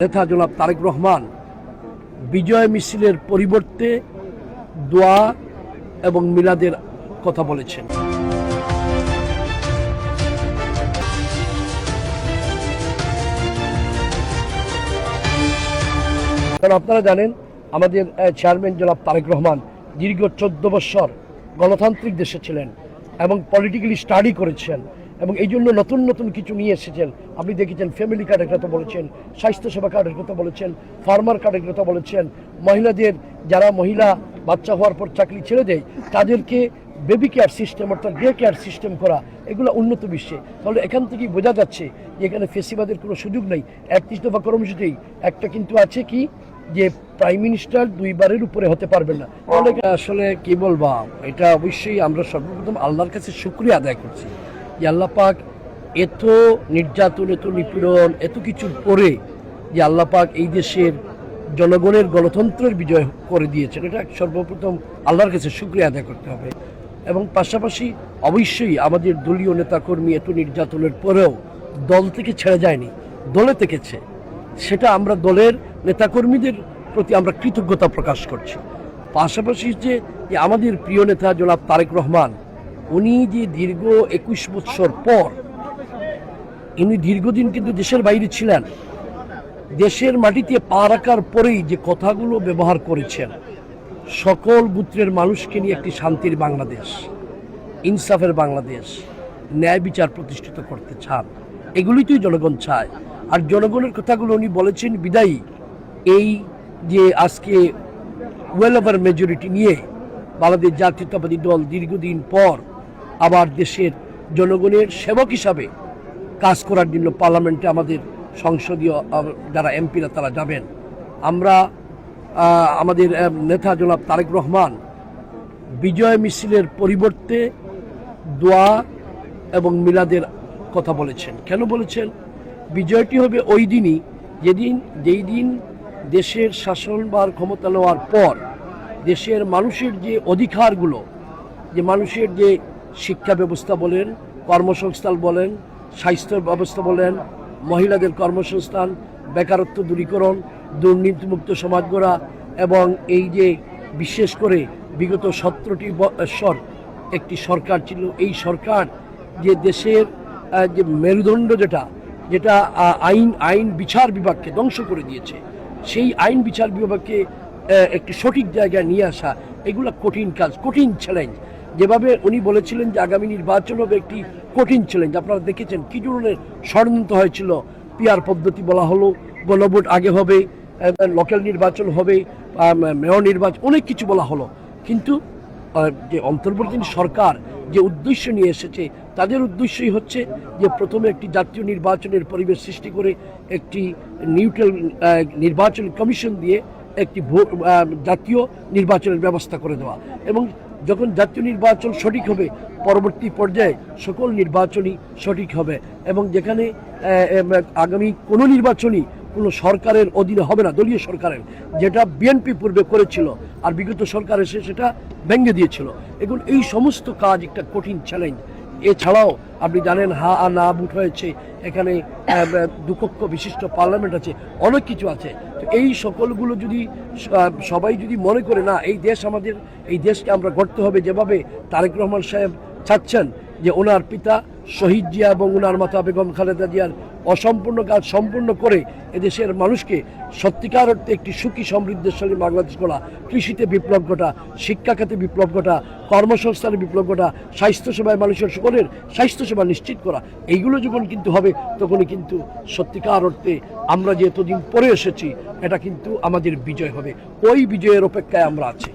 নেতা জনাব তারেক রহমান, বিজয় মিছিলের পরিবর্তে দোয়া এবং মিলাদের কথা বলেছেন। কারণ আপনারা জানেন, আমাদের চেয়ারম্যান জনাব তারেক রহমান দীর্ঘ চোদ্দ বৎসর গণতান্ত্রিক দেশে ছিলেন এবং পলিটিক্যালি স্টাডি করেছেন। এবং এই জন্য নতুন নতুন কিছু নিয়ে এসেছেন। আপনি দেখেছেন ফ্যামিলি কার্ডের কথা বলেছেন স্বাস্থ্যসেবা কার্ডের কথা বলেছেন ফার্মার কার্ডের কথা বলেছেন। মহিলাদের, যারা মহিলা বাচ্চা হওয়ার পর চাকরি ছেড়ে দেয়, তাদেরকে বেবি কেয়ার সিস্টেম অর্থাৎ ডে কেয়ার সিস্টেম করা, এগুলো উন্নত বিশ্বে। তাহলে এখান থেকেই বোঝা যাচ্ছে যে এখানে ফেসিবাদের কোনো সুযোগ নেই। একত্রিশ দফা কর্মসূচিতেই একটা কিন্তু আছে কি, যে প্রাইম মিনিস্টার দুইবারের উপরে হতে পারবেন না। তাহলে আসলে কি বলবা, এটা অবশ্যই আমরা সর্বপ্রথম আল্লাহর কাছে শুক্রিয়া আদায় করছি। যে আল্লাহ পাক এত নির্যাতন, এত নিপীড়ন, এত কিছুর পরে যে আল্লাহ পাক এই দেশের জনগণের গণতন্ত্রের বিজয় করে দিয়েছেন, এটা সর্বপ্রথম আল্লাহর কাছে শুক্রিয়া আদায় করতে হবে। এবং পাশাপাশি অবশ্যই আমাদের দলীয় নেতাকর্মী এত নির্যাতনের পরেও দল থেকে ছেড়ে যায়নি, দলে থেকেছে। সেটা আমরা দলের নেতাকর্মীদের প্রতি আমরা কৃতজ্ঞতা প্রকাশ করছি। পাশাপাশি যে আমাদের প্রিয় নেতা জনাব তারেক রহমান উনি যে দীর্ঘ একুশ বৎসর পর, ইনি দীর্ঘদিন কিন্তু দেশের বাইরে ছিলেন, দেশের মাটিতে পা রাখার পরেই যে কথাগুলো ব্যবহার করেছেন, সকল গোত্রের মানুষকে নিয়ে একটি শান্তির বাংলাদেশ, ইনসাফের বাংলাদেশ, ন্যায় বিচার প্রতিষ্ঠিত করতে চান। এগুলোই তুই জনগণ চায়। আর জনগণের কথাগুলো উনি বলেছেন বিদায়ী, এই যে আজকে ওয়েল ওভার মেজরিটি নিয়ে বাংলাদেশ জাতীয়তাবাদী দল দীর্ঘদিন পর আবার দেশের জনগণের সেবক হিসাবে কাজ করার জন্য পার্লামেন্টে আমাদের সংসদীয় যারা এমপিরা তারা যাবেন। আমরা আমাদের নেতা জনাব তারেক রহমান বিজয় মিছিলের পরিবর্তে দোয়া এবং মিলাদের কথা বলেছেন। কেন বলেছেন? বিজয়টি হবে ওই দিনই, যেদিন, যেই দিন দেশের শাসনবার ক্ষমতা নেওয়ার পর দেশের মানুষের যে অধিকারগুলো, যে মানুষের যে শিক্ষা ব্যবস্থা বলেন, কর্মসংস্থান বলেন, স্বাস্থ্য ব্যবস্থা বলেন, মহিলাদের কর্মসংস্থান, বেকারত্ব দূরীকরণ, দুর্নীতিমুক্ত সমাজ গড়া এবং এই যে বিশেষ করে বিগত সতেরোটি বৎসর একটি সরকার ছিল, এই সরকার যে দেশের যে মেরুদণ্ড যেটা যেটা আইন আইন বিচার বিভাগকে ধ্বংস করে দিয়েছে, সেই আইন বিচার বিভাগকে একটি সঠিক জায়গায় নিয়ে আসা, এগুলো কঠিন কাজ, কঠিন চ্যালেঞ্জ যেভাবে উনি বলেছিলেন যে আগামী নির্বাচন হবে একটি কঠিন চ্যালেঞ্জ আপনারা দেখেছেন কি ধরনের ষড়যন্ত্র হয়েছিল। পিয়ার পদ্ধতি বলা হলো, গণভোট আগে হবে লোকাল নির্বাচন হবে মেয়র নির্বাচন, অনেক কিছু বলা হলো। কিন্তু যে অন্তর্বর্তী সরকার যে উদ্দেশ্য নিয়ে এসেছে, তাদের উদ্দেশ্যই হচ্ছে যে প্রথমে একটি জাতীয় নির্বাচনের পরিবেশ সৃষ্টি করে একটি নিউট্রাল নির্বাচন কমিশন দিয়ে একটি জাতীয় নির্বাচনের ব্যবস্থা করে দেওয়া। এবং যখন জাতীয় নির্বাচন সঠিক হবে, পরবর্তী পর্যায়ে সকল নির্বাচনই সঠিক হবে এবং যেখানে আগামী কোনো নির্বাচনই কোনো সরকারের অধীনে হবে না, দলীয় সরকারের, যেটা বিএনপি পূর্বে করেছিল আর বিগত সরকার এসে সেটা ভেঙে দিয়েছিল। এখন এই সমস্ত কাজ একটা কঠিন চ্যালেঞ্জ এছাড়াও আপনি জানেন হা আ না বুট হয়েছে, এখানে দুপক্ষ বিশিষ্ট পার্লামেন্ট আছে, অনেক কিছু আছে। তো এই সকলগুলো যদি সবাই যদি মনে করে, না, এই দেশ আমাদের, এই দেশকে আমরা গড়তে হবে যেভাবে তারেক রহমান সাহেব চাচ্ছেন যে ওনার পিতা শহীদ জিয়া এবং ওনার মাতা বেগম খালেদা জিয়ার অসম্পূর্ণ কাজ সম্পূর্ণ করে এদেশের মানুষকে সত্যিকার অর্থে একটি সুখী সমৃদ্ধশালী বাংলাদেশ গড়া কৃষিতে বিপ্লব ঘটা, শিক্ষা খাতে বিপ্লব ঘটা, কর্মসংস্থানে বিপ্লব ঘটা, স্বাস্থ্যসেবায় মানুষের সকলের স্বাস্থ্যসেবা নিশ্চিত করা, এইগুলো যখন কিন্তু হবে, তখনই কিন্তু সত্যিকার অর্থে আমরা যে এতদিন পরে এসেছি, এটা কিন্তু আমাদের বিজয় হবে। ওই বিজয়ের অপেক্ষায় আমরা আছি।